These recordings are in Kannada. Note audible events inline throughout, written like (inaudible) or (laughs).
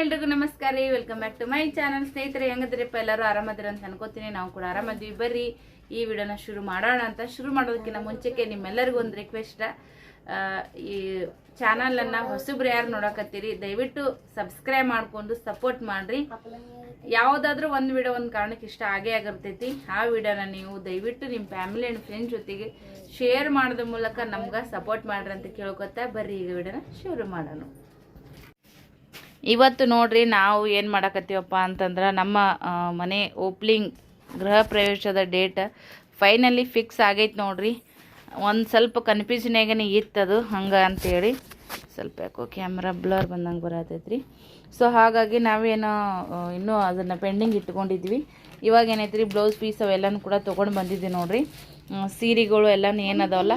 ಎಲ್ರಿಗೂ ನಮಸ್ಕಾರ ರೀ welcome back to my channel ಸ್ನೇಹಿತರೆ, ಹೆಂಗದ್ರಿಪ್ಪ? ಎಲ್ಲರೂ ಆರಾಮದಿರ ಅಂತ ಅನ್ಕೋತೀನಿ. ನಾವು ಕೂಡ ಆರಾಮದ್ವಿ. ಬರ್ರಿ, ಈ ವಿಡಿಯೋನ ಶುರು ಮಾಡೋಣ ಅಂತ ಶುರು ಮಾಡೋದಕ್ಕಿಂತ ಮುಂಚೆಗೆ ನಿಮ್ಮೆಲ್ಲರಿಗೂ ಒಂದು ರಿಕ್ವೆಸ್ಟ್ ಈ ಚಾನಲನ್ನು ಹೊಸಬ್ರು ಯಾರು ನೋಡಕತ್ತೀರಿ, ದಯವಿಟ್ಟು ಸಬ್ಸ್ಕ್ರೈಬ್ ಮಾಡ್ಕೊಂಡು ಸಪೋರ್ಟ್ ಮಾಡ್ರಿ. ಯಾವುದಾದ್ರೂ ಒಂದು ವಿಡಿಯೋ ಒಂದು ಕಾರಣಕ್ಕೆ ಇಷ್ಟ ಆಗೇ ಆಗಿರ್ತೈತಿ, ಆ ವಿಡಿಯೋನ ನೀವು ದಯವಿಟ್ಟು ನಿಮ್ಮ ಫ್ಯಾಮಿಲಿ ಆ್ಯಂಡ್ ಫ್ರೆಂಡ್ಸ್ ಜೊತೆಗೆ ಶೇರ್ ಮಾಡೋದ್ರ ಮೂಲಕ ನಮ್ಗೆ ಸಪೋರ್ಟ್ ಮಾಡ್ರಿ ಅಂತ ಕೇಳ್ಕೊತಾ ಬರ್ರಿ, ಈಗ ವಿಡಿಯೋನ ಶುರು ಮಾಡೋಣ. ಇವತ್ತು ನೋಡ್ರಿ ನಾವು ಏನು ಮಾಡಕತ್ತೀವಪ್ಪ ಅಂತಂದ್ರೆ ನಮ್ಮ ಮನೆ ಓಪ್ಲಿಂಗ್ ಗೃಹ ಪ್ರವೇಶದ ಡೇಟ್ ಫೈನಲಿ ಫಿಕ್ಸ್ ಆಗೈತೆ ನೋಡ್ರಿ ಒಂದು ಸ್ವಲ್ಪ ಕನ್ಫ್ಯೂಷನಾಗನೇ ಇತ್ತದು ಹಂಗೆ ಅಂತೇಳಿ ಸ್ವಲ್ಪ ಯಾಕೋ ಕ್ಯಾಮ್ರಾ ಬ್ಲರ್ ಬಂದಂಗೆ ಬರತೈತ್ರಿ ಸೊ ಹಾಗಾಗಿ ನಾವೇನು ಇನ್ನೂ ಅದನ್ನು ಪೆಂಡಿಂಗ್ ಇಟ್ಕೊಂಡಿದ್ವಿ ಇವಾಗ ಏನೈತ್ರಿ ಬ್ಲೌಸ್ ಪೀಸ್ ಅವೆಲ್ಲನೂ ಕೂಡ ತೊಗೊಂಡು ಬಂದಿದ್ವಿ ನೋಡ್ರಿ ಸೀರೆಗಳು ಎಲ್ಲನೂ ಏನದಾವಲ್ಲ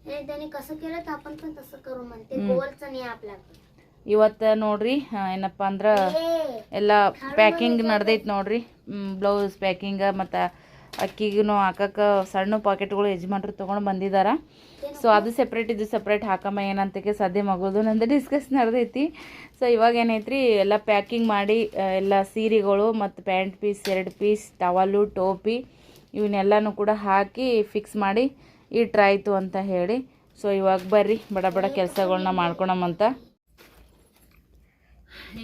तसं कसं केलं त्याने आपण तसंच करून टाकू म्हणे हे त्याने कसं केलं तर आपण पण तसं करू म्हणे ते गोलचं नाही आपल्याकडे ಇವತ್ತು ನೋಡ್ರಿ ಆ, ಏನಪ್ಪ ಅಂದ್ರೆ ಎಲ್ಲ ಪ್ಯಾಕಿಂಗ್ ನಡ್ದೈತೆ ನೋಡ್ರಿ ಬ್ಲೌಸ್ ಪ್ಯಾಕಿಂಗ ಮತ್ತು ಅಕ್ಕಿಗೂ ಹಾಕಕ್ಕೆ ಸಣ್ಣ ಪಾಕೆಟ್ಗಳು ಯಜಮಾನ್ರು ತೊಗೊಂಡು ಬಂದಿದ್ದಾರ ಸೊ ಅದು ಸೆಪ್ರೇಟ್ ಇದು ಸೆಪ್ರೇಟ್ ಹಾಕಮ್ಮ ಏನಂತಕ್ಕೆ ಸಾಧ್ಯ ಮಗೋದು ನಂದು ಡಿಸ್ಕಸ್ ನಡೆದೈತಿ ಸೊ ಇವಾಗ ಏನೈತ್ರಿ ಎಲ್ಲ ಪ್ಯಾಕಿಂಗ್ ಮಾಡಿ ಆ, ಎಲ್ಲ ಸೀರೆಗಳು ಮತ್ತು ಪ್ಯಾಂಟ್ ಪೀಸ್ ಎರಡು ಪೀಸ್ ಟವಲು ಟೋಪಿ ಇವನ್ನೆಲ್ಲನೂ ಕೂಡ ಹಾಕಿ ಫಿಕ್ಸ್ ಮಾಡಿ ಇಟ್ರಾಯ್ತು ಅಂತ ಹೇಳಿ. ಸೊ ಇವಾಗ ಬರ್ರಿ, ಬಡ ಬಡ ಕೆಲಸಗಳನ್ನ ಮಾಡ್ಕೊಳಮಂತ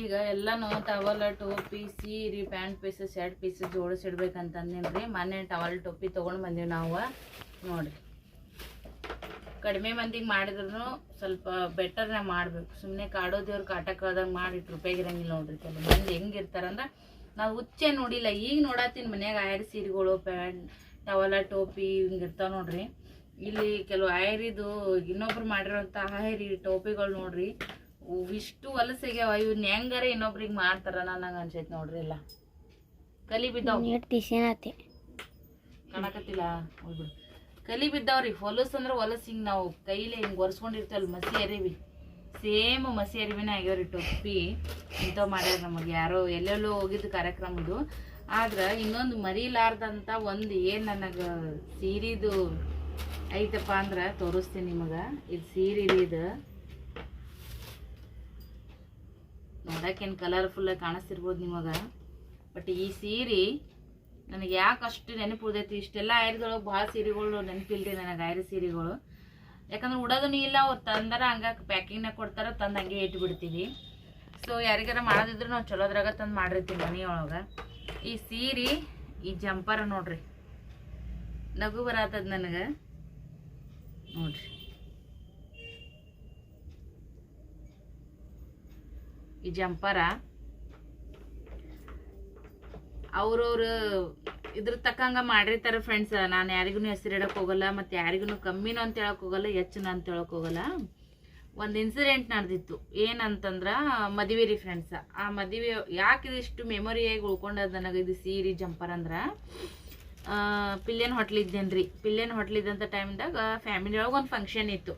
ಈಗ ಎಲ್ಲನೂ ಟವಲ್ ಟೋಪಿ, ಸೀರೆ ಪ್ಯಾಂಟ್ ಪೀಸಸ್ ಶರ್ಟ್ ಪೀಸ್ ಜೋಡಿಸಿಡ್ಬೇಕಂತಂದೇನ್ರಿ ಮೊನ್ನೆ ಟವಲ್ ಟೋಪಿ ತೊಗೊಂಡು ಬಂದೀವಿ ನಾವು. ನೋಡ್ರಿ. ಕಡಿಮೆ ಮಂದಿಗೆ ಮಾಡಿದ್ರು ಸ್ವಲ್ಪ ಬೆಟರ್ನೇ ಮಾಡಬೇಕು. ಸುಮ್ಮನೆ ಕಾಡೋ ದೇವ್ರ ಕಾಟ ಕಳ್ದಂಗೆ ರೂಪಾಯಿಗಿರಂಗಿಲ್ಲ ನೋಡ್ರಿ ಕೆಲವು ಮಂದಿ. ಹೆಂಗಿರ್ತಾರಂದ್ರೆ ನಾವು ಹುಚ್ಚೆ ನೋಡಿಲ್ಲ. ಈಗ ನೋಡತ್ತೀನಿ ಮನ್ಯಾಗ ಆಯ್ರ ಸೀರೆಗಳು ಪ್ಯಾಂಟ್ ಟವಲ ಟೋಪಿ ಹಿಂಗಿರ್ತಾವ ನೋಡ್ರಿ. ಇಲ್ಲಿ ಕೆಲವು ಆಯರಿದು ಇನ್ನೊಬ್ರು ಮಾಡಿರೋಂಥ ಆಯರಿ ಟೋಪಿಗಳು ನೋಡ್ರಿ. ಇಷ್ಟು ವಲಸೆಗೆ ಇವ್ನ ಹೆಂಗಾರ ಇನ್ನೊಬ್ರಿಗೆ ಮಾಡ್ತಾರ ನನಗೆ ಅನ್ಸೈತೆ ನೋಡ್ರಿ ಇಲ್ಲ ಕಲಿ ಬಿದ್ದಾವೆ. ಕಾಣಕತ್ತಿಲ್ಲ? ಹೋಗ್ಬಿಡು ಕಲಿ ಬಿದ್ದಾವ್ರಿ ಹೊಲಸು ಅಂದ್ರೆ ಹೊಲಸು. ಹಿಂಗೆ ನಾವು ಕೈಲಿ ಹಿಂಗೆ ಒರೆಸ್ಕೊಂಡಿರ್ತೇವಲ್ಲ ಮಸಿ ಅರಿವಿ. ಸೇಮ್ ಮಸಿ ಅರಿವಿನ ಆಗ್ಯಾವ್ರಿ ಟೊಪ್ಪಿ. ಇಂಥವು ಮಾಡ್ಯಾರ ನಮಗೆ ಯಾರೋ ಎಲ್ಲೆಲ್ಲೋ ಹೋಗಿದ್ದು ಕಾರ್ಯಕ್ರಮದು. ಆದ್ರೆ ಇನ್ನೊಂದು ಮರಿಲಾರ್ದಂಥ ಒಂದು ಏನು ನನಗೆ ಸೀರಿದು ಐತಪ್ಪ ಅಂದ್ರೆ ತೋರಿಸ್ತೀನಿ ನಿಮಗೆ. ಇದು ಸೀರೆ ಇದು. ನೋಡಕ್ಕೇನು ಕಲರ್ಫುಲ್ಲಾಗಿ ಕಾಣಿಸ್ತಿರ್ಬೋದು ನಿಮಗೆ. ಬಟ್ ಈ ಸೀರೆ ನನಗೆ ಯಾಕೆ ಅಷ್ಟು ನೆನಪು ಉಳ್ದೈತಿ, ಇಷ್ಟೆಲ್ಲ ಆಯ್ರದೊಳಗೆ ಭಾಳ ಸೀರೆಗಳು ನೆನಪಿಲ್ರಿ ನನಗೆ ಆಯ್ರ ಸೀರೆಗಳು. ಯಾಕಂದ್ರೆ ಉಡೋದೂ ಇಲ್ಲ, ಅವ್ರು ತಂದಾರ ಹಂಗೆ ಪ್ಯಾಕಿಂಗ್ನಾಗ ಕೊಡ್ತಾರ, ತಂದು ಹಂಗೆ ಇಟ್ಟು ಬಿಡ್ತೀವಿ. ಸೊ ಯಾರಿಗಾರ ಮಾಡೋದಿದ್ರು ನಾವು ಚಲೋದ್ರಾಗ ತಂದು ಮಾಡಿರ್ತೀವಿ ಮನೆಯೊಳಗೆ ಈ ಸೀರೆ, ಈ ಜಂಪರ ನೋಡ್ರಿ. ನಗು ಬರತ್ತದ ನನಗೆ. ನೋಡ್ರಿ. ಈ ಜಂಪರ ಅವ್ರವ್ರು ಇದ್ರ ತಕ್ಕಂಗ ಮಾಡಿರ್ತಾರೆ ಫ್ರೆಂಡ್ಸ್ ನಾನು ಯಾರಿಗೂ ಹೆಸರು ಇಡಕ್ ಹೋಗಲ್ಲ, ಮತ್ತು ಯಾರಿಗೂ ಕಮ್ಮಿನೂ ಅಂತ ಹೇಳಕ್ ಹೋಗಲ್ಲ, ಹೆಚ್ಚಿನ ಅಂತ ಹೇಳಕ್ ಹೋಗಲ್ಲ. ಒಂದು ಇನ್ಸಿಡೆಂಟ್ ನಡೆದಿತ್ತು. ಏನಂತಂದ್ರೆ ಮದುವೆ ರೀ ಫ್ರೆಂಡ್ಸ್ ಆ ಮದುವೆ ಯಾಕೆ ಇದಿಷ್ಟು ಮೆಮೊರಿಯಾಗಿ ಉಳ್ಕೊಂಡದ ನನಗೆ ಇದು ಸೀರೆ ಜಂಪರ್ ಅಂದ್ರೆ ಪಿಲ್ಲೆನ್ ಹೊಟ್ಲಿದ್ದೇನೆ ರೀ ಪಿಲ್ಯನ್ ಹೋಟ್ಲ್ ಇದ್ದಂಥ ಟೈಮ್ದಾಗ ಫ್ಯಾಮಿಲಿ ಒಳಗೆ ಒಂದು ಫಂಕ್ಷನ್ ಇತ್ತು.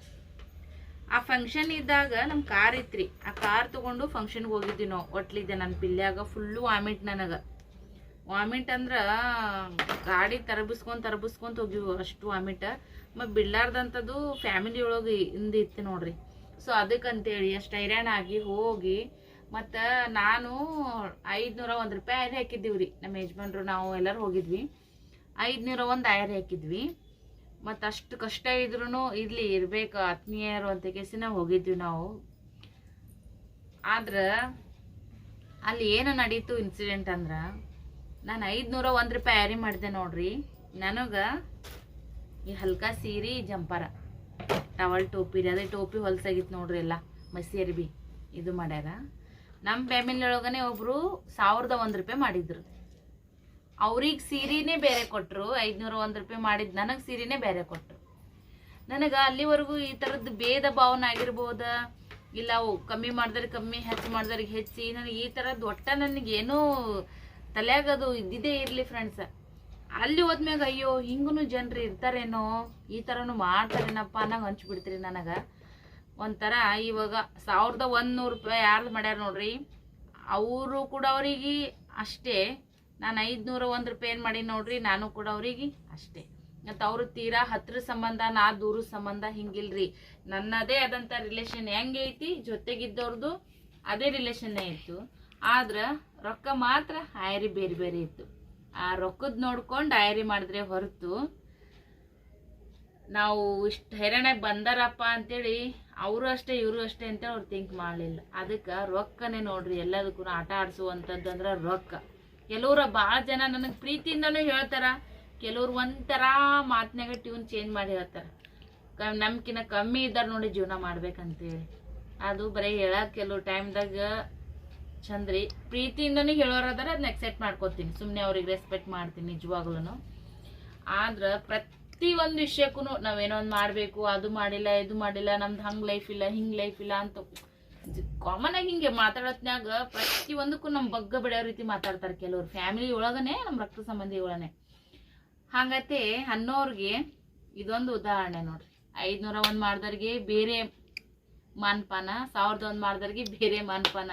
ಆ ಫಂಕ್ಷನ್ ಇದ್ದಾಗ ನಮ್ಮ ಕಾರ್ ಇತ್ರಿ. ಆ ಕಾರ್ ತೊಗೊಂಡು ಫಂಕ್ಷನ್ಗೆ ಹೋಗಿದ್ವಿ ನಾವು. ಹೋಟ್ಲಿದ್ದೆ ನನ್ನ ಪಿಲ್ಯಾಗ ಫುಲ್ಲು ವಾಮಿಟ್ ನನಗೆ. ವಾಮಿಟ್ ಅಂದ್ರೆ ಗಾಡಿ ತರಬಿಸ್ಕೊಂಡು ತರಬಿಸ್ಕೊಂತ ಹೋಗಿವು ಅಷ್ಟು ವಾಮಿಟ ಮತ್ತು ಬಿಡ್ಲಾರ್ದಂಥದ್ದು ಫ್ಯಾಮಿಲಿ ಒಳಗೆ ಹಿಂದೆ ಇತ್ತು ನೋಡ್ರಿ. ಸೊ ಅದಕ್ಕಂತೇಳಿ ಅಷ್ಟು ಹೈರಾಣ ಆಗಿ ಹೋಗಿ ಮತ್ತು ನಾನು ಐದುನೂರ ಒಂದು ರೂಪಾಯಿ ಹಾಕಿದ್ದೀವಿ ರೀ ನಮ್ಮ ಯಜಮಾನ್ರು, ನಾವು ಎಲ್ಲರೂ ಹೋಗಿದ್ವಿ. ಐದುನೂರ ಒಂದು ಆಯರ್ ಹಾಕಿದ್ವಿ. ಮತ್ತು ಅಷ್ಟು ಕಷ್ಟ ಇದ್ರೂ ಇಲ್ಲಿ ಇರಬೇಕು ಆತ್ಮೀಯರು ಅಂತ ಕೇಸಿನ ಹೋಗಿದ್ವಿ ನಾವು. ಆದ್ರೆ ಅಲ್ಲಿ ಏನು ನಡೀತು ಇನ್ಸಿಡೆಂಟ್ ಅಂದ್ರೆ, ನಾನು ಐದುನೂರ ಒಂದು ರೂಪಾಯಿ ಆಯರಿ ಮಾಡಿದೆ ನೋಡ್ರಿ, ನನಗೆ ಈ ಹಲ್ಕಾ ಸೀರೆ ಜಂಪರ, ಟವಲ್ ಟೋಪಿ ರೀ ಅದೇ ಟೋಪಿ ಹೊಲ್ಸಾಗಿತ್ತು ನೋಡ್ರಿ ಎಲ್ಲ ಮಸಿಯರ್ ಬಿ, ಇದು ಮಾಡ್ಯಾರ. ನಮ್ಮ ಫ್ಯಾಮಿಲಿ ಒಳಗನೆ ಒಬ್ಬರು ಸಾವಿರದ ಒಂದು ರೂಪಾಯಿ ಮಾಡಿದ್ರು. ಅವ್ರಿಗೆ ಸೀರೆನೇ ಬೇರೆ ಕೊಟ್ಟರು ಐದುನೂರ ಒಂದು ರೂಪಾಯಿ ಮಾಡಿದ್ದು ನನಗೆ ಸೀರೆನೇ ಬೇರೆ ಕೊಟ್ಟರು ನನಗೆ ಅಲ್ಲಿವರೆಗೂ ಈ ಥರದ್ದು ಭೇದ ಭಾವನೆ ಆಗಿರ್ಬೋದ? ಇಲ್ಲ ಕಮ್ಮಿ ಮಾಡಿದ್ರೆ ಕಮ್ಮಿ, ಹೆಚ್ಚು ಮಾಡಿದ್ರಿಗೆ ಹೆಚ್ಚಿ, ನನಗೆ ಈ ಥರದ್ದು ಒಟ್ಟ ನನಗೇನೂ ತಲೆಯಾಗ ಅದು ಇದ್ದಿದ್ದೇ ಇರಲಿ ಫ್ರೆಂಡ್ಸ್ ಅಲ್ಲಿ ಹೋದ್ಮ್ಯಾಗ ಅಯ್ಯೋ ಹಿಂಗೂ ಜನರು ಇರ್ತಾರೇನೋ, ಈ ಥರನೂ ಮಾಡ್ತಾರೇನಪ್ಪ ಅನ್ನಂಗೆ ಹಂಚ್ಬಿಡ್ತೀರಿ ನನಗೆ. ಒಂಥರ ಇವಾಗ ಸಾವಿರದ ಒಂದು ನೂರು ರೂಪಾಯಿ ಯಾರ್ದು ಮಾಡ್ಯಾರ ನೋಡ್ರಿ, ಅವರು ಕೂಡ ಅವರಿಗೆ ಅಷ್ಟೇ. ನಾನು ಐದುನೂರ ಒಂದು ರೂಪಾಯಿ ಏನು ಮಾಡಿ ನೋಡ್ರಿ, ನಾನು ಕೂಡ ಅವ್ರಿಗೆ ಅಷ್ಟೇ. ಮತ್ತು ಅವರು ತೀರಾ ಹತ್ರ ಸಂಬಂಧ, ನಾ ದೂರ ಸಂಬಂಧ ಹಿಂಗಿಲ್ರಿ. ನನ್ನದೇ ಆದಂಥ ರಿಲೇಷನ್ ಐತಿ ಜೊತೆಗಿದ್ದವ್ರದ್ದು ಅದೇ ರಿಲೇಷನ್ನೇ ಇತ್ತು. ಆದ್ರೆ ರೊಕ್ಕ ಮಾತ್ರ ಆಯರಿ ಬೇರೆ ಬೇರೆ ಇತ್ತು. ಆ ರೊಕ್ಕದ ನೋಡ್ಕೊಂಡು ಆಯರಿ ಮಾಡಿದ್ರೆ ಹೊರತು ನಾವು ಇಷ್ಟು ಹೈರಾಣಾಗಿ ಬಂದಾರಪ್ಪ ಅಂತೇಳಿ ಅವರು ಅಷ್ಟೇ, ಇವರು ಅಷ್ಟೇ ಅಂತ ಅವ್ರು ಥಿಂಕ್ ಮಾಡಲಿಲ್ಲ. ಅದಕ್ಕೆ ರೊಕ್ಕನೇ ನೋಡ್ರಿ ಎಲ್ಲದಕ್ಕೂ ಆಟ ಆಡಿಸುವಂಥದ್ದು ಅಂದ್ರೆ ರೊಕ್ಕ. ಕೆಲವ್ರ ಭಾಳ ಜನ ನನಗೆ ಪ್ರೀತಿಯಿಂದನೂ ಹೇಳ್ತಾರ, ಕೆಲವ್ರು ಒಂಥರ ಮಾತಿನಾಗ ಟ್ಯೂನ್ ಚೇಂಜ್ ಮಾಡಿ ಹೇಳ್ತಾರ. ಕ ನಮ್ಕಿನ್ನ ಕಮ್ಮಿ ಇದ್ದಾರ ನೋಡಿ ಜೀವನ ಮಾಡ್ಬೇಕಂತೇಳಿ. ಅದು ಬರೀ ಹೇಳಕ್ಕೆ ಕೆಲವು ಟೈಮ್ದಾಗ ಚಂದ್ರಿ ಪ್ರೀತಿಯಿಂದನೂ ಹೇಳೋರಾದ್ರೆ ಅದನ್ನ ಎಕ್ಸೆಪ್ಟ್ ಮಾಡ್ಕೊತೀನಿ. ಸುಮ್ಮನೆ ಅವ್ರಿಗೆ ರೆಸ್ಪೆಕ್ಟ್ ಮಾಡ್ತೀನಿ ನಿಜವಾಗ್ಲೂ ಆದ್ರೆ ಪ್ರತಿ ಒಂದು ವಿಷಯಕ್ಕೂ ನಾವೇನೋ ಒಂದು ಮಾಡಬೇಕು, ಅದು ಮಾಡಿಲ್ಲ, ಇದು ಮಾಡಿಲ್ಲ, ನಮ್ದು ಹಂಗೆ ಲೈಫ್ ಇಲ್ಲ, ಹಿಂಗೆ ಲೈಫ್ ಇಲ್ಲ ಅಂತ ಕಾಮನ್ ಆಗಿ ಹಿಂಗೆ ಮಾತಾಡತ್ನಾಗ ಪ್ರತಿ ಒಂದಕ್ಕೂ ನಮ್ಮ ಬಗ್ಗ ಬೆಳೆಯೋ ರೀತಿ ಮಾತಾಡ್ತಾರೆ ಕೆಲವ್ರು. ಫ್ಯಾಮಿಲಿ ಒಳಗನೆ ನಮ್ಮ ರಕ್ತ ಸಂಬಂಧಿ ಒಳಗನೆ. ಹಂಗತೆ ಅನ್ನೋರ್ಗೆ ಇದೊಂದು ಉದಾಹರಣೆ ನೋಡ್ರಿ. ಐದ್ನೂರ ಒಂದು ಮಾಡ್ದವ್ರಿಗೆ ಬೇರೆ ಮಾನ್ಪಾನ, ಸಾವಿರದ ಒಂದು ಮಾಡ್ದವ್ರಿಗೆ ಬೇರೆ ಮಾನ್ಪಾನ.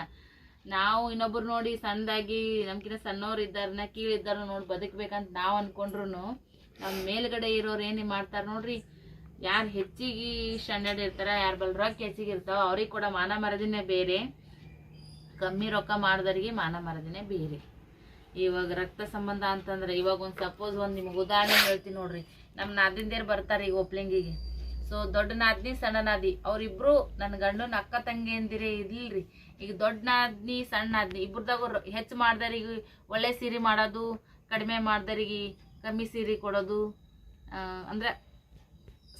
ನಾವು ಇನ್ನೊಬ್ರು ನೋಡಿ ಸಣ್ಣದಾಗಿ ನಮ್ಕಿನ್ನ ಸಣ್ಣವ್ರು ಇದ್ದಾರನ್ನ ಕೀಳಿದ್ದಾರ ನೋಡಿ ಬದುಕ್ಬೇಕಂತ ನಾವು ಅನ್ಕೊಂಡ್ರು ನಮ್ಮ ಮೇಲ್ಗಡೆ ಇರೋರು ಏನು ಮಾಡ್ತಾರೆ ನೋಡ್ರಿ. ಯಾರು ಹೆಚ್ಚಿಗೆ ಸ್ಟ್ಯಾಂಡರ್ಡ್ ಇರ್ತಾರ, ಯಾರು ಬಲ್ ರೊಕ್ಕ ಹೆಚ್ಚಿಗೆ ಇರ್ತಾವ, ಅವ್ರಿಗೆ ಕೂಡ ಮಾನ ಮರದಿನೇ ಬೇರೆ. ಕಮ್ಮಿ ರೊಕ್ಕ ಮಾಡಿದವ್ರಿಗೆ ಮಾನ ಮರದಿನೇ ಬೇರೆ. ಇವಾಗ ರಕ್ತ ಸಂಬಂಧ ಅಂತಂದ್ರೆ, ಇವಾಗ ಒಂದು ಸಪೋಸ್ ಒಂದು ನಿಮ್ಗೆ ಉದಾಹರಣೆ ಹೇಳ್ತೀನಿ ನೋಡ್ರಿ. ನಮ್ಮ ನಾದಿಂದೇರು ಬರ್ತಾರೆ ಈಗ ಒಪ್ಲಿಂಗಿಗೆ ಸೊ ದೊಡ್ಡ ನಾದ್ನಿ, ಸಣ್ಣ ನಾದಿ ಅವ್ರಿಬ್ರು ನನ್ನ ಗಂಡನ ಅಕ್ಕ ತಂಗಿ ಅಂದಿರೇ ಇರ್ಲಿಲ್ರಿ. ಈಗ ದೊಡ್ಡ ನಾದ್ನಿ, ಸಣ್ಣ ನಾದ್ನಿ, ಇಬ್ರದಾಗ ಹೆಚ್ಚು ಮಾಡ್ದವ್ರಿಗೆ ಒಳ್ಳೆ ಸೀರೆ ಮಾಡೋದು, ಕಡಿಮೆ ಮಾಡ್ದವ್ರಿಗೆ ಕಮ್ಮಿ ಸೀರೆ ಕೊಡೋದು ಅಂದ್ರೆ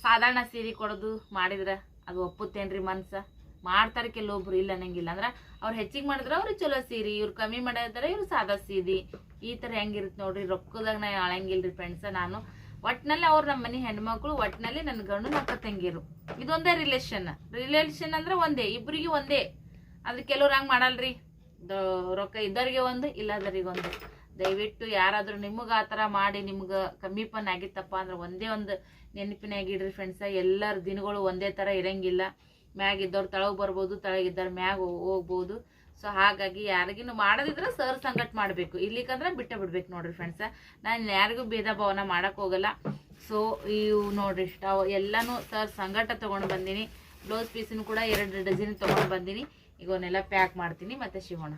ಸಾಧಾರಣ ಸೀರೆ ಕೊಡೋದು ಮಾಡಿದ್ರೆ ಅದು ಒಪ್ಪುತ್ತೇನ್ರಿ ಮನ್ಸ? ಮಾಡ್ತಾರೆ ಕೆಲವೊಬ್ರು, ಇಲ್ಲ ಅನ್ನಂಗಿಲ್ಲ. ಅಂದ್ರೆ ಅವ್ರು ಹೆಚ್ಚಿಗೆ ಮಾಡಿದ್ರೆ ಅವ್ರು ಚಲೋ ಸೀರೆ, ಇವ್ರು ಕಮ್ಮಿ ಮಾಡಿದ್ರೆ ಇವ್ರು ಸಾದಾ ಸೀರೆ ಈ ಥರ ಹೆಂಗಿರುತ್ತೆ ನೋಡ್ರಿ, ರೊಕ್ಕದಾಗ ನಾ ಆಳಂಗಿಲ್ರಿ ಫ್ರೆಂಡ್ಸ ನಾನು. ಒಟ್ನಲ್ಲಿ ಅವ್ರು ನಮ್ಮ ಮನೆ ಹೆಣ್ಮಕ್ಳು ಒಟ್ನಲ್ಲಿ ನನ್ನ ಗಂಡು ಅಕ್ಕ ತಂಗಿರು. ಇದೊಂದೇ ರಿಲೇಷನ್ ರಿಲೇಷನ್ ಅಂದ್ರೆ ಒಂದೇ ಇಬ್ಬರಿಗೆ ಒಂದೇ. ಅದು ಕೆಲವ್ರು ಹಂಗೆ ಮಾಡಲ್ರಿ? ರೊಕ್ಕ ಇದ್ದವ್ರಿಗೆ ಒಂದು ಇಲ್ಲದವ್ರಿಗೆ ಒಂದು ದಯವಿಟ್ಟು ಯಾರಾದರೂ ನಿಮಗೆ ಆ ಥರ ಮಾಡಿ ನಿಮ್ಗೆ ಕಮ್ಮಿ ಪನ್ ಆಗಿತ್ತಪ್ಪ ಅಂದ್ರೆ ಒಂದೇ ಒಂದು ನೆನಪಿನಾಗಿ ಇಡ್ರಿ ಫ್ರೆಂಡ್ಸ ಎಲ್ಲರ ದಿನಗಳು ಒಂದೇ ಥರ ಇರಂಗಿಲ್ಲ. ಮ್ಯಾಗ ಇದ್ದವ್ರು ತಳಗ್ ಬರ್ಬೋದು ತಳಗಿದ್ದವ್ರು ಮ್ಯಾಗ ಹೋಗ್ಬೋದು. ಸೊ ಹಾಗಾಗಿ ಯಾರಿಗಿನ್ನು ಮಾಡೋದಿದ್ರೆ ಸರ್ ಸಂಗಟ್ ಮಾಡಬೇಕು. ಇಲ್ಲಿಕಂದ್ರೆ ಬಿಟ್ಟ ಬಿಡ್ಬೇಕು ನೋಡ್ರಿ ಫ್ರೆಂಡ್ಸ ನಾನು ಯಾರಿಗೂ ಭೇದ ಭಾವನ ಮಾಡಕ್ ಹೋಗಲ್ಲ. ಸೊ ಇವು ನೋಡ್ರಿ ಸ್ಟವ್ ಎಲ್ಲಾನು ಸರ್ ಸಂಗಟ ತೊಗೊಂಡು ಬಂದೀನಿ. ಬ್ಲೌಸ್ ಪೀಸನ್ನು ಕೂಡ ಎರಡು ಡಜನ್ ತೊಗೊಂಡು ಬಂದೀನಿ. ಈಗ ಅವನ್ನೆಲ್ಲ ಪ್ಯಾಕ್ ಮಾಡ್ತೀನಿ. ಮತ್ತೆ ಶಿವಣ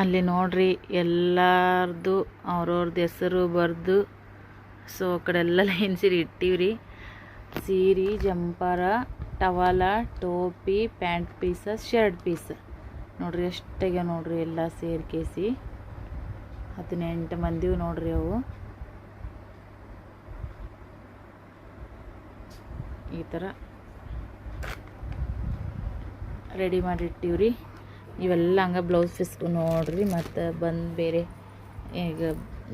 ಅಲ್ಲಿ ನೋಡ್ರಿ, ಎಲ್ಲರದು ಅವ್ರವ್ರದ್ದು ಹೆಸರು ಬರೆದು, ಸೊ ಆ ಕಡೆ ಎಲ್ಲ ಲೈನ್ ಸೀರೆ ಇಟ್ಟಿವ್ರಿ. ಸೀರೆ, ಜಂಪರ, ಟವಲ, ಟೋಪಿ, ಪ್ಯಾಂಟ್ ಪೀಸ, ಶರ್ಟ್ ಪೀಸ್. ನೋಡ್ರಿ ಎಷ್ಟಾಗ್ಯ ನೋಡ್ರಿ ಎಲ್ಲ ಸೇರ್ಕೇಸಿ. ಹದಿನೆಂಟು ಮಂದಿವು ನೋಡ್ರಿ ಅವು. ಈ ಥರ ರೆಡಿ ಮಾಡಿ ಇಟ್ಟಿವ್ರಿ. ಇವೆಲ್ಲ ಹಂಗೆ ಬ್ಲೌಸ್ ಪೀಸ್ಗೂ ನೋಡಿರಿ ಮತ್ತು ಬಂದು ಬೇರೆ ಈಗ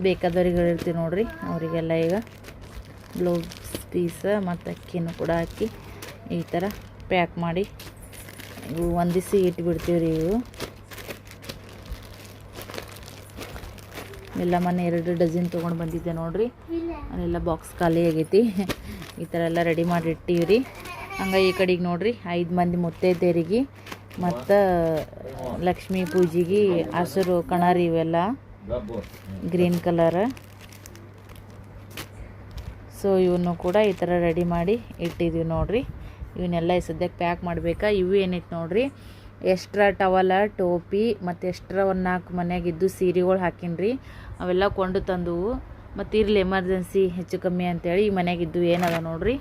ಬೇಕಾದವ್ರಿಗೆ ಇರ್ತೀವಿ ನೋಡ್ರಿ, ಅವರಿಗೆಲ್ಲ ಈಗ ಬ್ಲೌಸ್ ಪೀಸ ಮತ್ತು ಅಕ್ಕಿನೂ ಕೂಡ ಹಾಕಿ ಈ ಥರ ಪ್ಯಾಕ್ ಮಾಡಿ ಇವು ಒಂದಿಸಿ ಇಟ್ಬಿಡ್ತೀವಿ ರೀ ಇವು. ಎಲ್ಲ ಮನೆ ಎರಡು ಡಜನ್ ತೊಗೊಂಡು ಬಂದಿದ್ದೆ ನೋಡಿರಿ, ಅಲ್ಲೆಲ್ಲ ಬಾಕ್ಸ್ ಖಾಲಿ ಆಗೈತಿ. ಈ ಥರ ಎಲ್ಲ ರೆಡಿ ಮಾಡಿ ಇಟ್ಟೀವಿ ರೀ ಹಂಗೆ ಈ ಕಡೆಗೆ ನೋಡ್ರಿ, ಐದು ಮಂದಿ ಮುತ್ತೈದೆಯರಿಗೆ ಮತ್ತು ಲಕ್ಷ್ಮೀ ಪೂಜೆಗೆ ಹಸಿರು, ಕಣರಿ ಇವೆಲ್ಲ ಗ್ರೀನ್ ಕಲರ್. ಸೊ ಇವನ್ನು ಕೂಡ ಈ ಥರ ರೆಡಿ ಮಾಡಿ ಇಟ್ಟಿದ್ದೀವಿ ನೋಡ್ರಿ. ಇವನ್ನೆಲ್ಲ ಸದ್ಯಕ್ಕೆ ಪ್ಯಾಕ್ ಮಾಡಬೇಕಾ? ಇವು ಏನಿತ್ತು ನೋಡ್ರಿ? ಎಕ್ಸ್ಟ್ರಾ ಟವಲ ಟೋಪಿ ಮತ್ತು ಎಕ್ಸ್ಟ್ರಾ ಒಂದು ನಾಲ್ಕು ಮನೆಯಾಗಿದ್ದು ಸೀರೆಗಳು ಹಾಕಿನ್ರಿ. ಅವೆಲ್ಲ ಕೊಂಡು ತಂದವು. ಮತ್ತು ಇರಲಿ ಎಮರ್ಜೆನ್ಸಿ ಹೆಚ್ಚು ಕಮ್ಮಿ ಅಂತೇಳಿ ಈ ಮನೆಯಾಗಿದ್ದು ಏನದ ನೋಡ್ರಿ?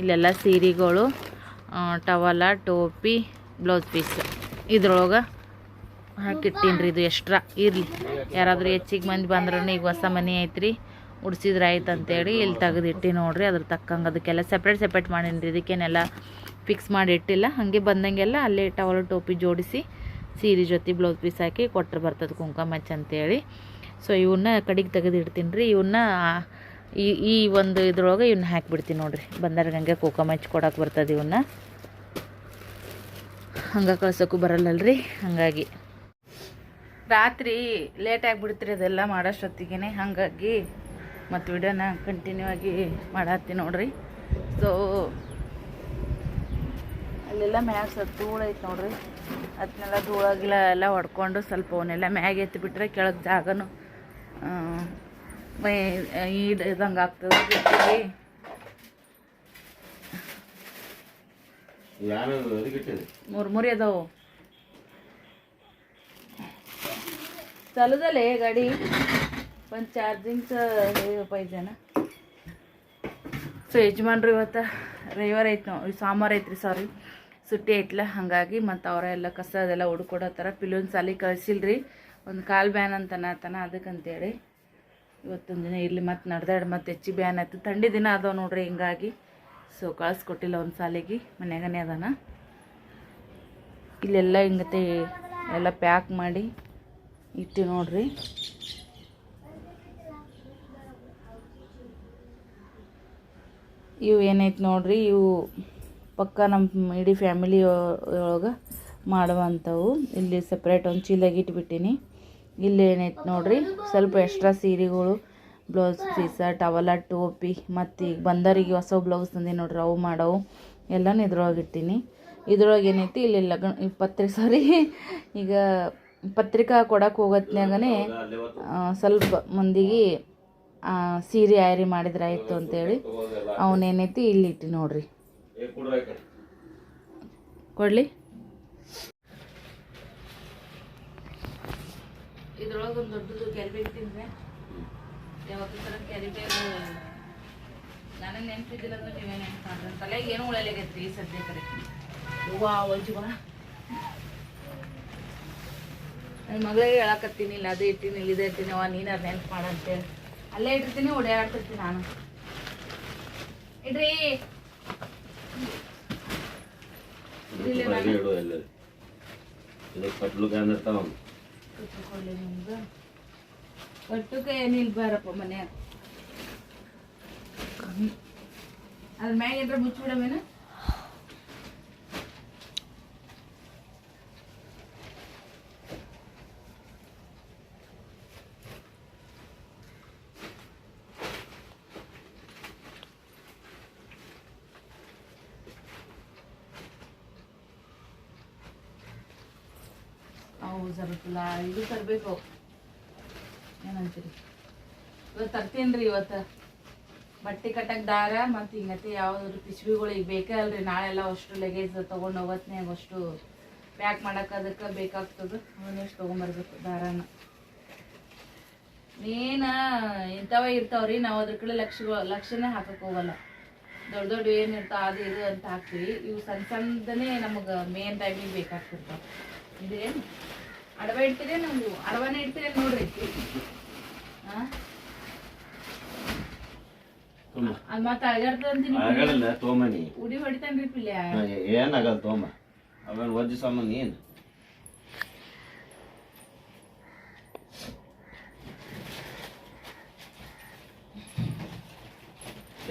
ಇಲ್ಲೆಲ್ಲ ಸೀರೆಗಳು ಟವಲ ಟೋಪಿ ಬ್ಲೌಸ್ ಪೀಸ್ ಇದ್ರೊಳಗೆ ಹಾಕಿಟ್ಟೀನಿ ಇದು ಎಕ್ಸ್ಟ್ರಾ ಇರಲಿ. ಯಾರಾದರೂ ಹೆಚ್ಚಿಗೆ ಮಂದಿ ಬಂದ್ರೂ ಈಗ ಹೊಸ ಮನೆ ಐತ್ರಿ. ಉಡ್ಸಿದ್ರೆ ಆಯ್ತು ಅಂತೇಳಿ ಇಲ್ಲಿ ತೆಗೆದಿಟ್ಟು ನೋಡಿರಿ, ಅದ್ರ ತಕ್ಕಂಗೆ ಅದಕ್ಕೆಲ್ಲ ಸಪ್ರೇಟ್ ಸಪ್ರೇಟ್ ಮಾಡೀನಿ ರೀ ಇದಕ್ಕೇನೆಲ್ಲ ಫಿಕ್ಸ್ ಮಾಡಿ ಇಟ್ಟಿಲ್ಲ ಹಾಗೆ ಬಂದಂಗೆಲ್ಲ ಅಲ್ಲೇ ಟವಲ್ ಟೋಪಿ ಜೋಡಿಸಿ ಸೀರೆ ಜೊತೆ ಬ್ಲೌಸ್ ಪೀಸ್ ಹಾಕಿ ಕೊಟ್ಟರೆ ಬರ್ತದೆ ಕುಂಕುಮ ಹಚ್ಚಿ ಅಂತೇಳಿ. ಸೊ ಇವನ್ನ ಕಡೆಗೆ ತೆಗೆದಿಡ್ತೀನಿ ರೀ ಇವನ್ನ ಈ ಈ ಒಂದು ಇದ್ರೊಳಗೆ ಇವನ್ನ ಹಾಕಿಬಿಡ್ತೀನಿ ನೋಡಿರಿ. ಬಂದಾಗ ಹಂಗೆ ಕುಂಕುಮ ಹಚ್ಚಿ ಕೊಡಕ್ಕೆ ಬರ್ತದೆ ಇವನ್ನ ಹಂಗೆ ಕಳ್ಸೋಕ್ಕೂ ಬರಲ್ಲಲ್ರಿ? ಹಾಗಾಗಿ. ರಾತ್ರಿ ಲೇಟ್ ಆಗಿಬಿಡ್ತೀರಿ ಅದೆಲ್ಲ ಮಾಡೋಷ್ಟೊತ್ತಿಗೆ ಹಾಗಾಗಿ ಮತ್ತು ವಿಡಿಯೋನ ಕಂಟಿನ್ಯೂ ಆಗಿ ಮಾಡತ್ತಿ ನೋಡ್ರಿ. ಸೊ ಅಲ್ಲೆಲ್ಲ ಮ್ಯಾಗ ಸ್ವಲ್ಪ ಧೂಳು ಐತೆ ನೋಡ್ರಿ. ಅದನ್ನೆಲ್ಲ ಧೂಳಾಗಿಲ್ಲ ಎಲ್ಲ ಹೊಡ್ಕೊಂಡು ಸ್ವಲ್ಪ ಅವನ್ನೆಲ್ಲ ಮ್ಯಾಗ ಎತ್ತು ಬಿಟ್ರೆ ಕೆಳಗೆ ಜಾಗನೂ ಇದಂಗೆ ಆಗ್ತದೆ ಜೊತೆಗೆ ಯಾರು ಅದಕ್ಕೆ ಇಟ್ಟಿದೆ ಮೂರು ಮೂರಿ ಅದಾವು. चालूದಲ್ಲೇ ಗಾಡಿ. ಒಂದು ಚಾರ್ಜಿಂಗ್ಸ್ ಪೈಜಾನ ಸೊ ಯಜಮಾನ್ರು ಇವತ್ತು ರವಿವಾರ ಐತೆ ನಾವು ಸೋಮವಾರ ಐತ್ರಿ ಸಾರಿ ಸುಟ್ಟಿ ಐತ್ಲ, ಹಾಗಾಗಿ ಮತ್ತು ಅವರೆಲ್ಲ ಕಸ ಅದೆಲ್ಲ ಹುಡ್ಕೊಡತ್ತಾರ ಪಿಲುನ್ ಸಾಲಿ ಕಳಿಸಿಲ್ರಿ. ಒಂದು ಕಾಲು ಬ್ಯಾನ್ ಅಂತ ಅದಕ್ಕೆ ಅದಕ್ಕಂತೇಳಿ. ಇವತ್ತೊಂದು ದಿನ ಇರಲಿ, ಮತ್ತು ನಡ್ದಾಡ್ ಮತ್ತು ಹೆಚ್ಚಿ ಬ್ಯಾನ್ ಆಯ್ತು. ಥಂಡಿ ದಿನ ಅದಾವ ನೋಡ್ರಿ, ಹಿಂಗಾಗಿ. ಸೊ ಕಳಿಸ್ಕೊಟ್ಟಿಲ್ಲ ಒಂದು ಸಾಲಿಗೆ, ಮನ್ಯಾಗನೇ ಅದಾನ. ಇಲ್ಲೆಲ್ಲ ಹಿಂಗತೆ ಎಲ್ಲ ಪ್ಯಾಕ್ ಮಾಡಿ ಇಟ್ಟು ನೋಡ್ರಿ. ಇವು ಏನೈತೆ ನೋಡ್ರಿ, ಇವು ಪಕ್ಕ ನಮ್ಮ ಇಡೀ ಫ್ಯಾಮಿಲಿ ಒಳಗೆ ಮಾಡುವಂಥವು. ಇಲ್ಲಿ ಸಪ್ರೇಟ್ ಒಂದು ಚೀಲಾಗಿ ಇಟ್ಬಿಟ್ಟಿನಿ. ಇಲ್ಲಿ ಏನೈತೆ ನೋಡ್ರಿ, ಸ್ವಲ್ಪ ಎಕ್ಸ್ಟ್ರಾ ಸೀರೆಗಳು ಬ್ಲೌಸ್ ಪೀಸ ಟವಲ ಟೋಪಿ ಮತ್ತು ಈಗ ಬಂದರಿಗೆ ಹೊಸ ಬ್ಲೌಸ್ ತಂದಿ ನೋಡ್ರಿ ಅವು ಮಾಡವು. ಎಲ್ಲನೂ ಇದ್ರೊಳಗೆ ಇಟ್ಟೀನಿ. ಇದ್ರೊಳಗೆ ಏನೈತಿ ಇಲ್ಲಿ ಲಗ್ನ ಈ ಪತ್ರಿಕೆ ಸಾರಿ ಈಗ ಪತ್ರಿಕಾ ಕೊಡಕ್ಕೆ ಹೋಗತ್ನ್ಯಾಗನೇ ಆ, ಸ್ವಲ್ಪ ಮಂದಿಗೆ ಸೀರೆ ಆಯ್ರಿ ಮಾಡಿದ್ರೆ ಆಯಿತು ಅಂತೇಳಿ ಅವನೇನೈತಿ ಇಲ್ಲಿ ಇಟ್ಟು ನೋಡ್ರಿ. ಕೊಡ್ಲಿ. ಇದ್ರೊಳಗೆ ಒಂದು ದೊಡ್ಡದು ಗೆಲ್ಬೇಕು ಯಾವತ್ತೂ ಕ್ಯಾರಿ ಬ್ಯಾಗ್ ನನಗೆ ನೆನಪಿದ್ದಿಲ್ಲ ಅಂದ್ರೆ ನೀವೇ ನೆನಪು ಮಾಡ್ರಿ ತಲೆಗೆ ಏನು ಉಳಲಾಗೈತ್ರಿ ಈ ಸದ್ಯ ಕಡೆ ವಾ ವಜ್ಜುವ ನನ್ನ ಮಗಳಿಗೆ ಹೇಳಕತ್ತೀನಿ ಇಲ್ಲ ಅದೇ ಇಟ್ಟಿನಿ ಇಲ್ಲ ಇದೇ ಇಟ್ಟಿನಿ ಅವ ನೀನು ಅದು ನೆನಪು ಮಾಡಂತೇಳಿ ಅಲ್ಲೇ ಇಟ್ಟಿರ್ತೀನಿ ಓಡಾಡ್ತಿರ್ತೀನಿ ನಾನು. ಇಡ್ರಿ. ಇದಕ್ಕೆ ಕಟ್ಲು ಕ್ಯಾನ್ ಇರ್ತಾವ ನಿಮ್ಗೆ ಒಟ್ಟಕ್ಕೆ ಏನಿಲ್ಲ ಬರಪ್ಪ ಮನ್ಯಾಗ ಅದ್ರ ಮ್ಯಾಗ ಏನ್ರ ಮುಚ್ಚಿಬಿಡಮೇನ ಅವು ಜರತ್ತಲ್ಲ ಇದು ತರಬೇಕು. ಏನಂತೀರಿ ಇವತ್ತು ತರ್ತೀನಿ ರೀ ಇವತ್ತು. ಬಟ್ಟೆ ಕಟ್ಟಕ್ಕೆ ದಾರ ಮತ್ತು ಹಿಂಗತೆ ಯಾವ್ದಾದ್ರು ಪಿಶ್ಬಿಗಳು ಈಗ ಬೇಕೇ ಅಲ್ರಿ. ನಾಳೆಲ್ಲ ಅಷ್ಟು ಲಗೇಜ್ ತೊಗೊಂಡು ಹೋಗತ್ನ್ಯಾಗ ಅಷ್ಟು ಪ್ಯಾಕ್ ಮಾಡಕ್ಕೆ ಅದಕ್ಕೆ ಬೇಕಾಗ್ತದೆ. ಅವನ್ನೆಷ್ಟು ತೊಗೊಂಬರ್ಬೇಕು ದಾರಾನ. ಮೇನ ಇಂಥವೇ ಇರ್ತಾವ್ರಿ. ನಾವು ಅದ್ರ ಕಡೆ ಲಕ್ಷ ಲಕ್ಷನೇ ಹಾಕಕ್ಕೆ ಹೋಗಲ್ಲ. ದೊಡ್ಡ ದೊಡ್ಡ ಏನು ಇರ್ತಾವ ಅದು ಇದು ಅಂತ ಹಾಕ್ತೀವಿ. ಇವು ಸಣ್ಣ ಸಣ್ಣದನೇ ನಮಗೆ ಮೇನ್ ಟೈಮಿಗೆ ಬೇಕಾಗ್ತಿರ್ತಾವೆ. ಇದೇನು? ಅಡವ ಇಡ್ತೀರಿ ನಾವು? ಅಡವನೇ ಇಡ್ತೀರಿ ನೋಡ್ರಿ ಹಾಂ ತುಂಬ ಅದು ಮತ್ತೆ ಅಳಗಾಡ್ತದ ಅಂತೀನಿ. ಆಗಲ್ಲ ತೊಗೊಂಬನಿ ಉಡಿ ಹೊಡಿತಾನ್ರಿ ಪಿಲ್ಯ. ಏನಾಗಲ್ಲ ತೋಮ? ಅವೇನು ಒಜ್ಜು ಸಾಮಾನು ಏನು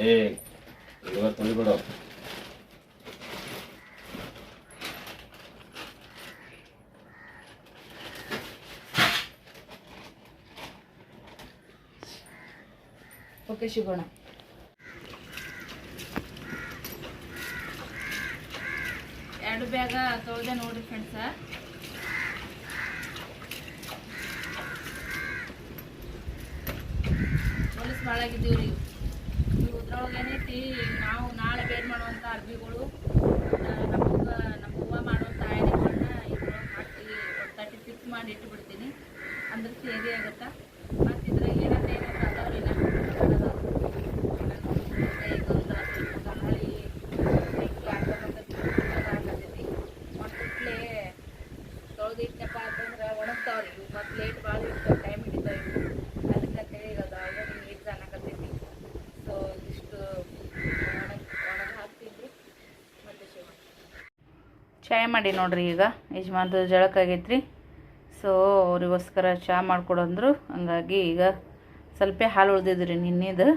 ಏ ಇವತ್ತು ತುಳಿಬಿಡು ಓಕೆ ಸಿಗೋಣ ಎರಡು ಬ್ಯಾಗ ತೊಳೆದೆ ನೋಡ್ರಿ ಫ್ರೆಂಡ್ಸ ಹೊಲಸು ಭಾಳ ಆಗಿದ್ದೀವ್ರಿ ಇವು ಇದ್ರೊಳಗೆ ಏನೈತಿ, ನಾವು ನಾಳೆ ಬೇರೆ ಮಾಡುವಂಥ ಅರ್ಬಿಗಳು ನಮಗೆ ನಮ್ಮ ಹೂವು ಮಾಡುವಂಥ ಆಯ್ಕೆಗಳನ್ನ ಇದ್ರೊಳಗೆ ಹಾಕಿ ತಟ್ಟಿ ಫಿಕ್ಸ್ ಮಾಡಿ ಇಟ್ಬಿಡ್ತೀನಿ. ಅಂದ್ರೆ ಸೇರಿ ಆಗುತ್ತಾ ಮತ್ತು ಇದ್ರಾಗ ಏನಾರ ಏನಾರ ಅದಾವ್ರಿ ತೊಳೆದಿಟ್ಟಪ್ಪ ಅಂತಂದ್ರೆ ಒಣಗ್ತಾವ್ರಿ ಇವು ಮತ್ತು ಲೇಟ್ ಭಾಳ ಇರ್ತಾವೆ ಟೈಮ್ ಹಿಡಿತಾವೆ ಇವು ಅದಕ್ಕಂತೇಳಿ ಈಗ ಅದು ಆಲ್ರೆಡಿ ನೀರು ಅನ್ನಕತ್ತೈತಿ ಸೊ ಇಷ್ಟು ಒಣಗಿ ಒಣಗಿ ಹಾಕ್ತೀನಿ ಮತ್ತೆ ಶಿವ ಚಾಯ್ ಮಾಡಿ ನೋಡ್ರಿ ಈಗ. ಯಜಮಾನ್ದು ಜಳಕಾಗೈತ್ರಿ ಸೊ ಅವರಿಗೋಸ್ಕರ ಚಹಾ ಮಾಡಿಕೊಡಂದ್ರು. ಹಂಗಾಗಿ ಈಗ ಸ್ವಲ್ಪ ಹಾಲು ಉಳ್ದಿದ್ರಿ ನಿನ್ನೆದು.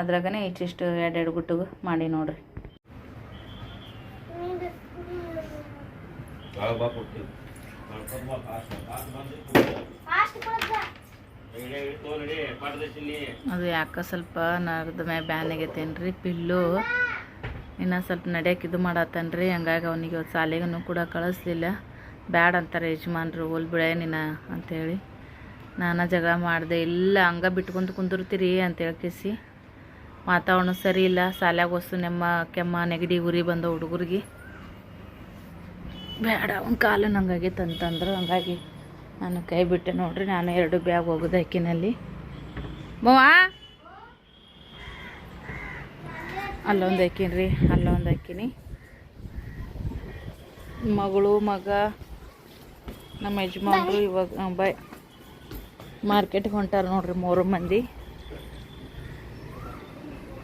ಅದ್ರಾಗನೇ ಇಷ್ಟಿಷ್ಟು ಎರಡೆರಡು ಗುಟ್ಟಿಗೆ ಮಾಡಿ ನೋಡ್ರಿ. ಅದು ಯಾಕೆ ಸ್ವಲ್ಪ ನರದ ಮ್ಯಾಗ ಬ್ಯಾನ್ ಆಗೈತೇನ್ರಿ? ಪಿಲ್ಲು. ಇನ್ನು ಸ್ವಲ್ಪ ನಡೆಯಕ್ಕೆ ಇದು ಮಾಡತ್ತನ್ರಿ. ಹಂಗಾಗಿ ಅವನಿಗೆ ಇವತ್ತು ಶಾಲೆಗೂ ಕೂಡ ಕಳಿಸ್ಲಿಲ್ಲ. ಬ್ಯಾಡ ಅಂತಾರೆ ಯಜಮಾನ್ರು, ಹೋಲ್ ಬಿಡ ನಿನ್ನ ಅಂಥೇಳಿ ನಾನು ಜಗಳ ಮಾಡಿದೆ, ಇಲ್ಲ ಹಂಗ ಬಿಟ್ಕೊಂತ ಕುಂದಿರ್ತೀರಿ ಅಂತ ಹೇಳ್ಕಿಸಿ ವಾತಾವರಣ ಸರಿ ಇಲ್ಲ, ಶಾಲ್ಯಾಗ ವಸ್ತು ನೆಮ್ಮ ಕೆಮ್ಮ ನೆಗಡಿ ಉರಿ ಬಂದ ಹುಡುಗರಿಗೆ. ಬೇಡ ಅವ್ನ ಕಾಲು ನಂಗಾಗಿ ತಂತಂದ್ರು ಹಂಗಾಗಿ ನಾನು ಕೈ ಬಿಟ್ಟೆ ನೋಡ್ರಿ, ನಾನು ಎರಡು ಬ್ಯಾಗ್ ಹೋಗೋದು ಅಕ್ಕಿನಲ್ಲಿ ಬವ್ವಾ ಅಲ್ಲೊಂದು ಹಾಕಿನಿ ರೀ ಅಲ್ಲೊಂದು ಹಾಕಿನಿ. ಮಗಳು, ಮಗ, ನಮ್ಮ ಯಜಮಾನ್ರು ಇವಾಗ ಬಾಯ್ ಮಾರ್ಕೆಟ್ಗೆ ಹೊಂಟಾರ ನೋಡ್ರಿ ಮೂರು ಮಂದಿ.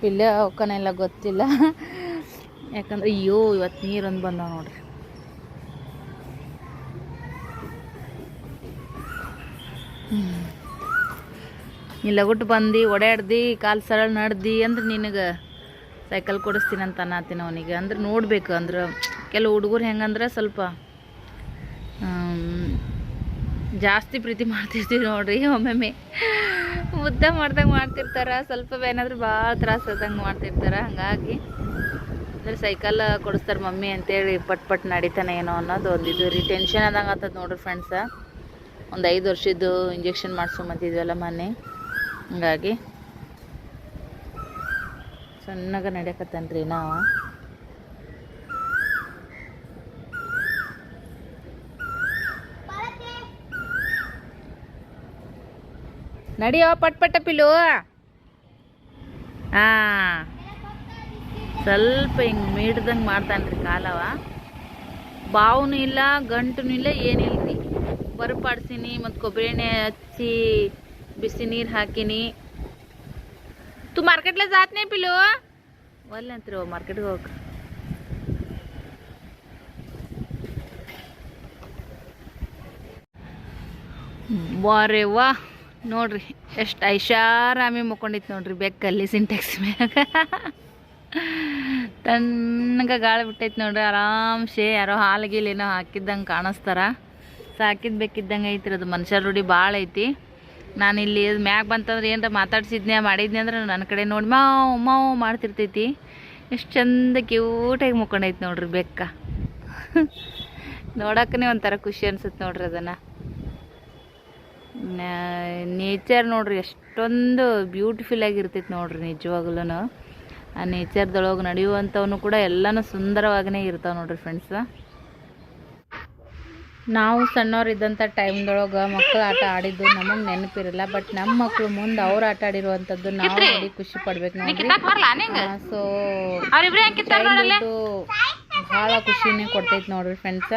ಇಲ್ಲೇ ಅವಕ್ಕನೆಲ್ಲ ಗೊತ್ತಿಲ್ಲ. ಯಾಕಂದ್ರೆ ಅಯ್ಯೋ ಇವತ್ತು ನೀರೊಂದು ಬಂದಾವ ನೋಡ್ರಿ. ನೀ ಗುಟ್ಟು ಬಂದು ಓಡಾಡ್ದು ಕಾಲು ಸರಳ ನಡ್ದು ಅಂದ್ರೆ ನಿನಗೆ. ಸೈಕಲ್ ಕೊಡಿಸ್ತೀನಿ ಅಂತ ಅನ್ನತ್ತೀನಿ ಅವನಿಗೆ. ಅಂದ್ರೆ ನೋಡ್ಬೇಕು, ಅಂದ್ರೆ ಕೆಲವು ಹುಡುಗರು ಹೆಂಗಂದ್ರೆ ಸ್ವಲ್ಪ ಜಾಸ್ತಿ ಪ್ರೀತಿ ಮಾಡ್ತಿರ್ತೀವಿ ನೋಡ್ರಿ. ಒಮ್ಮೊಮ್ಮೆ ಮುದ್ದೆ ಮಾಡ್ದಂಗೆ ಮಾಡ್ತಿರ್ತಾರ, ಸ್ವಲ್ಪ ಏನಾದ್ರೂ ಭಾಳ ತ್ರಾಸ ಆದಂಗೆ ಮಾಡ್ತಿರ್ತಾರ. ಹಂಗಾಗಿ ಅಂದ್ರೆ ಸೈಕಲ್ ಕೊಡಿಸ್ತಾರೆ ಮಮ್ಮಿ ಅಂತೇಳಿ ಪಟ್ ಪಟ್ ನಡೀತಾನೆ ಏನೋ ಅನ್ನೋದು ಒಂದು ರೀ ಟೆನ್ಷನ್ ಆದಂಗೆ ಆಗ್ತದೆ ನೋಡ್ರಿ ಫ್ರೆಂಡ್ಸ ಒಂದು ಐದು ವರ್ಷದ್ದು ಇಂಜೆಕ್ಷನ್ ಮಾಡಿಸ್ಕೊಂಬಂತಿದ್ವಲ್ಲ ಮೊನ್ನೆ ಹಂಗಾಗಿ ಸಣ್ಣಗೆ ನಡ್ಯಕತ್ತಾನ್ರಿ ನಾವು? ನಡಿಯೋ, ಪಟ್, ಪಟ್ಟ ಪಿಲು ಹಾಂ ಸ್ವಲ್ಪ ಹಿಂಗ್ ಮೀಡ್ದಂಗೆ ಮಾಡ್ತಾನ್ರಿ ಕಾಲವ. ಬಾವುನು ಇಲ್ಲ, ಗಂಟುನು ಇಲ್ಲ ಏನಿಲ್ಲ ರೀ ಬರಪಾಡ್ಸೀನಿ ಮತ್ತು ಕೊಬ್ಬರಿ ಎಣ್ಣೆ ಹಚ್ಚಿ ಬಿಸಿ ನೀರು ಹಾಕಿನಿ. ತು ಮಾರ್ಕೆಟ್ಲೆ ಜಾತ್ನೇ ಪಿಲು ಒಲ್ಲೆ ಅಂತೀರಿ ಮಾರ್ಕೆಟ್ಗೆ ಹೋಗಕ್ಕೆ ವಾರೆ ವಾ ನೋಡ್ರಿ ಎಷ್ಟು ಐಷಾರಾಮಿ ಮುಕ್ಕೊಂಡಿತ್ತು ನೋಡ್ರಿ ಬೆಕ್ಕಲ್ಲಿ ಸಿಂಟೆಕ್ಸ್ ಮ್ಯಾಗ. ತಣ್ಣಗೆ ಗಾಳಿ ಬಿಟ್ಟೈತೆ ನೋಡ್ರಿ ಆರಾಮ್ಸೆ. ಯಾರೋ ಹಾಲು ಗೀಲು ಏನೋ ಹಾಕಿದ್ದಂಗೆ ಕಾಣಿಸ್ತಾರ. ಸಾಕಿದ್ ಬೇಕಿದ್ದಂಗೆ ಐತ್ರಿ ಅದು ಮನುಷ್ಯರ ರೂಢಿ ಭಾಳ ಐತಿ. ನಾನು ಇಲ್ಲಿ ಮ್ಯಾಗ ಬಂತಂದ್ರೆ ಏನರ ಮಾತಾಡ್ಸಿದ್ನೆ, ಮಾಡಿದ್ನಿ ಅಂದ್ರೆ ನನ್ನ ಕಡೆ ನೋಡಿ ಮಾವು ಮಾವು ಮಾಡ್ತಿರ್ತೈತಿ. ಎಷ್ಟು ಚಂದ ಕ್ಯೂಟಾಗಿ ಮುಕ್ಕೊಂಡೈತಿ ನೋಡ್ರಿ ಬೆಕ್ಕ. ನೋಡೋಕ್ಕೇ ಒಂಥರ ಖುಷಿ ಅನ್ಸುತ್ತೆ ನೋಡ್ರಿ ಅದನ್ನು. ನೇಚರ್ ನೋಡ್ರಿ ಎಷ್ಟೊಂದು ಬ್ಯೂಟಿಫುಲ್ ಆಗಿರ್ತೈತಿ ನೋಡ್ರಿ ನಿಜವಾಗ್ಲೂ ಆ ನೇಚರ್ದೊಳಗೆ ನಡೆಯುವಂಥವನು ಕೂಡ ಎಲ್ಲನೂ ಸುಂದರವಾಗಿಯೇ ಇರ್ತಾವೆ ನೋಡ್ರಿ ಫ್ರೆಂಡ್ಸ್ ನಾವು ಸಣ್ಣವರಿದ್ದಂಥ ಟೈಮ್ದೊಳಗೆ ಮಕ್ಕಳು ಆಟ ಆಡಿದ್ದು ನಮಗೆ ನೆನಪಿರಲ್ಲ ಬಟ್ ನಮ್ಮ ಮಕ್ಕಳು ಮುಂದೆ ಅವ್ರು ಆಟ ಆಡಿರುವಂಥದ್ದು ನಾವು ನೋಡಿ ಖುಷಿ ಪಡ್ಬೇಕು ನೋಡಿ ಸೊ ಚೈಲ್ಡ್ಹುಡ್ಡು ಭಾಳ ಖುಷಿನೇ ಕೊಡ್ತೈತೆ ನೋಡ್ರಿ ಫ್ರೆಂಡ್ಸ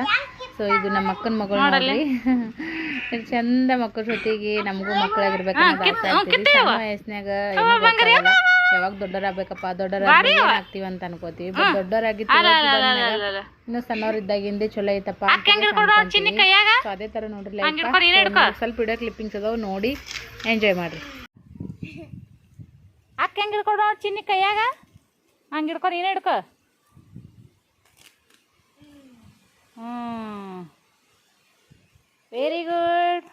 ಸೊ ಇದು ನಮ್ಮ ಅಕ್ಕನ ಮಗಳು ನೋಡ್ರಿ. (laughs) ಚಂದ ಮಕ್ಕಳ ಜೊತೆಗೆ ನಮಗೂ ಮಕ್ಕಳಾಗಿರ್ಬೇಕು ಸಣ್ಣ ವಯಸ್ಸಿನಾಗ. ಯಾವಾಗ ದೊಡ್ಡರಾಗಬೇಕಪ್ಪ ದೊಡ್ಡರಾಗಿ ಆಗ್ತೀವಿ ಅಂತ ಅನ್ಕೋತೀವಿ. ಬಟ್ ದೊಡ್ಡರಾಗಿ ಇನ್ನು ಸಣ್ಣವ್ರಿದ್ದಾಗಿಂದ ಚಲೋ ಐತಪ್ಪ ಸೊ ಅದೇ ತರ ನೋಡ್ರಿ ಸ್ವಲ್ಪ ವಿಡಿಯೋ ಕ್ಲಿಪ್ಪಿಂಗ್ಸ್ ಅದಾವ ನೋಡಿ ಎಂಜಾಯ್ ಮಾಡ್ರಿ. ಅಕ್ಕ ಹೆಂಗ ಹಿಡ್ಕೊಡ ಚಿನ್ನಿ ಕೈಯಾಗ. ಹಂಗೆ ಹಿಡ್ಕೊ ನೀನೇ ಹಿಡ್ಕೊ. ವೆರಿ ಗುಡ್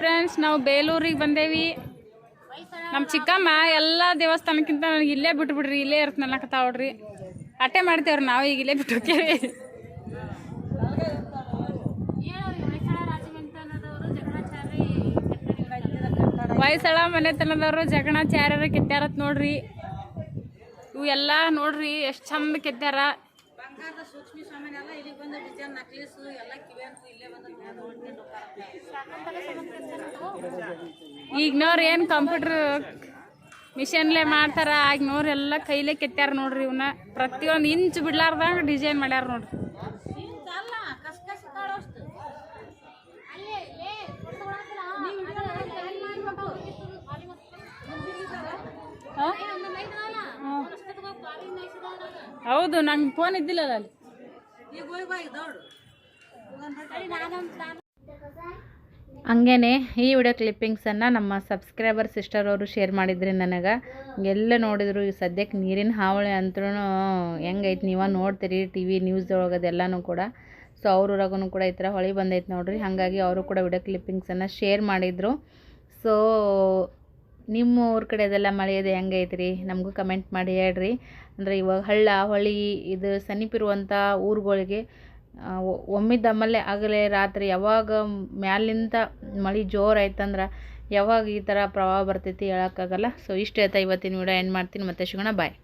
ಫ್ರೆಂಡ್ಸ್ ನಾವು ಬೇಲೂರಿಗೆ ಬಂದೇವಿ. ನಮ್ಮ ಚಿಕ್ಕಮ್ಮ ಎಲ್ಲ ದೇವಸ್ಥಾನಕ್ಕಿಂತ ನನಗೆ ಇಲ್ಲೇ ಬಿಟ್ಬಿಡ್ರಿ, ಇಲ್ಲೇ ಇರ್ತ ನನ್ನಕತ್ತಾವ ಅಟೆ ಅಟ್ಟೆ ಮಾಡ್ತೇವ್ರಿ ನಾವು ಈಗ ಇಲ್ಲೇ ಬಿಟ್ಟು ಹೋಗ್ತೇವೆ ವಯಸ್ಸಳ ಮನೆತನದವರು ಜಗಣಾಚಾರ್ಯರು ಕೆತ್ತಾರತ್ ನೋಡ್ರಿ. ಇವು ಎಲ್ಲ ನೋಡ್ರಿ ಎಷ್ಟು ಚಂದ ಕೆತ್ತಾರ ಈಗಿನವ್ರು ಏನು ಕಂಪ್ಯೂಟರ್ ಮಿಷನ್ಲೆ ಮಾಡ್ತಾರ ಆಗಿನವ್ರು ಎಲ್ಲ ಕೈಲೇ ಕೆತ್ತಾರ ನೋಡ್ರಿ ಇವನ್ನ ಪ್ರತಿಯೊಂದು ಇಂಚ್ ಬಿಡ್ಲಾರ್ದಂಗ ಡಿಸೈನ್ ಮಾಡ್ಯಾರ ನೋಡ್ರಿ. ಹೌದು ನಂಗೆ ಫೋನ್ ಇದ್ದಿಲ್ಲ ಅಲ್ಲಿ. ಹಂಗೇನೆ ಈ ವಿಡಿಯೋ ಕ್ಲಿಪ್ಪಿಂಗ್ಸನ್ನು ನಮ್ಮ ಸಬ್ಸ್ಕ್ರೈಬರ್ ಸಿಸ್ಟರ್ ಅವರು ಶೇರ್ ಮಾಡಿದ್ರಿ ನನಗೆ. ಎಲ್ಲ ನೋಡಿದ್ರು ಈ ಸದ್ಯಕ್ಕೆ ನೀರಿನ ಹಾವಳಿ ಅಂತೂ ಹೆಂಗೈತೆ ನೀವ ನೋಡ್ತೀರಿ ಟಿ ವಿ ನ್ಯೂಸ್ ಕೂಡ. ಸೊ ಊರಾಗೂ ಕೂಡ ಈ ಥರ ಹೊಳಿ ಬಂದೈತೆ ನೋಡ್ರಿ. ಹಾಗಾಗಿ ಅವರು ಕೂಡ ವಿಡಿಯೋ ಕ್ಲಿಪ್ಪಿಂಗ್ಸನ್ನು ಶೇರ್ ಮಾಡಿದರು. ಸೊ ನಿಮ್ಮ ಊರ ಕಡೆ ಅದೆಲ್ಲ ಮಳೆ ಇದೆ ಹೆಂಗೈತ್ರಿ ನಮಗೂ ಕಮೆಂಟ್ ಮಾಡಿ ಹೇಳ್ರಿ. ಅಂದರೆ ಇವಾಗ ಹಳ್ಳ, ಹೊಳಿ, ಇದು ಸಮೀಪಿರುವಂಥ ಊರುಗಳಿಗೆ ಒಮ್ಮಿದ್ದಮ್ಮಲ್ಲೇ ಆಗಲೇ ರಾತ್ರಿ ಯಾವಾಗ ಮ್ಯಾಲಿಂದ ಮಳೆ ಜೋರು ಆಯ್ತಂದ್ರೆ ಯಾವಾಗ ಈ ಥರ ಪ್ರವಾಹ ಬರ್ತೈತಿ ಹೇಳೋಕ್ಕಾಗಲ್ಲ. ಸೊ ಇಷ್ಟು ಹೇಳ್ತಾ ಇವತ್ತಿನ ವಿಡಿಯೋ ಎಂಡ್ ಮಾಡ್ತೀನಿ. ಮತ್ತೆ ಸಿಗೋಣ ಬಾಯ್